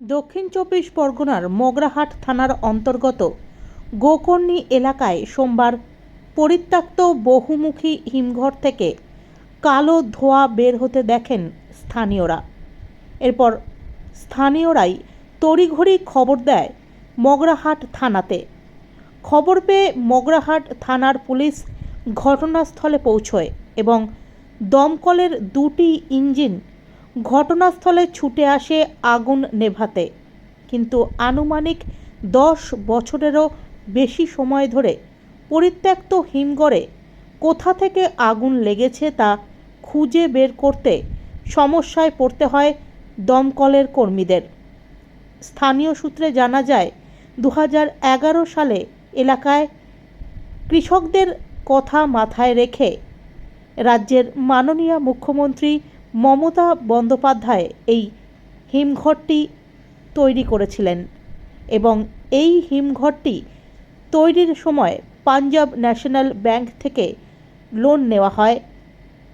দক্ষিণ চব্বিশ পরগনার মগরাহাট থানার অন্তর্গত গোকর্ণী এলাকায় সোমবার পরিত্যক্ত বহুমুখী হিমঘর থেকে কালো ধোঁয়া বের হতে দেখেন স্থানীয়রা। এরপর স্থানীয়রাই তড়িঘড়ি খবর দেয় মগরাহাট থানাতে। খবর পেয়ে মগরাহাট থানার পুলিশ ঘটনাস্থলে পৌঁছয় এবং দমকলের দুটি ইঞ্জিন ঘটনাস্থলে ছুটে আসে আগুন নেভাতে। কিন্তু আনুমানিক দশ বছরেরও বেশি সময় ধরে পরিত্যক্ত হিমঘরে কোথা থেকে আগুন লেগেছে তা খুঁজে বের করতে সমস্যায় পড়তে হয় দমকলের কর্মীদের। স্থানীয় সূত্রে জানা যায় দু হাজার এগারো সালে এলাকায় কৃষকদের কথা মাথায় রেখে রাজ্যের মাননীয় মুখ্যমন্ত্রী মমতা বন্দ্যোপাধ্যায় এই হিমঘরটি তৈরি করেছিলেন এবং এই হিমঘরটি তৈরির সময় পাঞ্জাব ন্যাশনাল ব্যাংক থেকে লোন নেওয়া হয়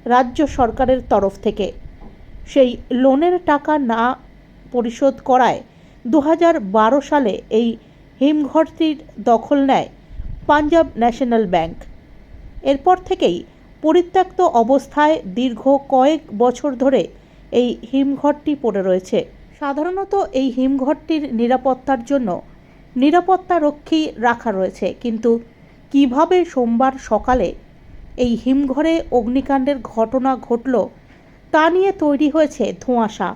রাজ্য সরকারের তরফ থেকে। সেই লোনের টাকা না পরিশোধ করায় দু হাজার বারো সালে এই হিমঘরটির দখল নেয় পাঞ্জাব ন্যাশনাল ব্যাংক। এরপর থেকেই পরিত্যক্ত অবস্থায় দীর্ঘ কয়েক বছর ধরে এই হিমঘরটি পড়ে রয়েছে। সাধারণত এই হিমঘরটির নিরাপত্তার জন্য নিরাপত্তারক্ষী রাখা রয়েছে, কিন্তু কীভাবে সোমবার সকালে এই হিমঘরে অগ্নিকাণ্ডের ঘটনা ঘটল তা নিয়ে তৈরি হয়েছে ধোঁয়াশা।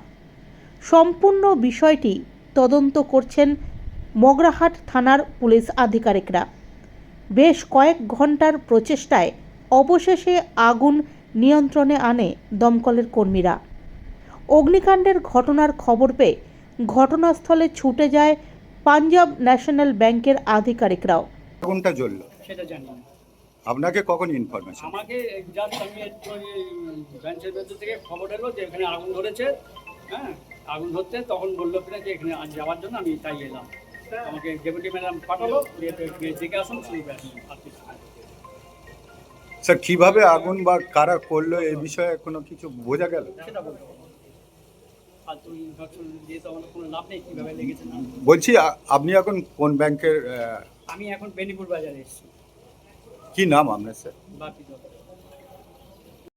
সম্পূর্ণ বিষয়টি তদন্ত করছেন মগরাহাট থানার পুলিশ আধিকারিকরা। বেশ কয়েক ঘণ্টার প্রচেষ্টায় অবশেষে আগুন নিয়ন্ত্রণে আনে দমকলের কর্মীরা। অগ্নিকাণ্ডের ঘটনার খবর পেয়ে ঘটনাস্থলে ছুটে যায় পাঞ্জাব ন্যাশনাল ব্যাংকের আধিকারিকরাও। আগুনটা জ্বললো। সেটা জানি না। আপনাকে কখন ইনফরমেশন আমাকে জাস্ট আমি একটু ওই বেঞ্চের ভেতর থেকে খবর এলো যে এখানে আগুন ধরেছে হ্যাঁ? আগুন ধরতে তখন বলল কিনা যে এখানে আজ যাওয়ার জন্য আমি তাই এলাম। আমাকে ডেপুটি ম্যাডাম পাঠালো যে দেখে আসুন সেই ব্যাস। আর কিছু না। স্যার কীভাবে আগুন বা কারা করল এই বিষয়ে কোনো কিছু বোঝা গেল? বলছি আপনি এখন কোন ব্যাংকের আমি এখন বেনিপুর বাজারে এসেছি। কি নাম আপনার স্যার?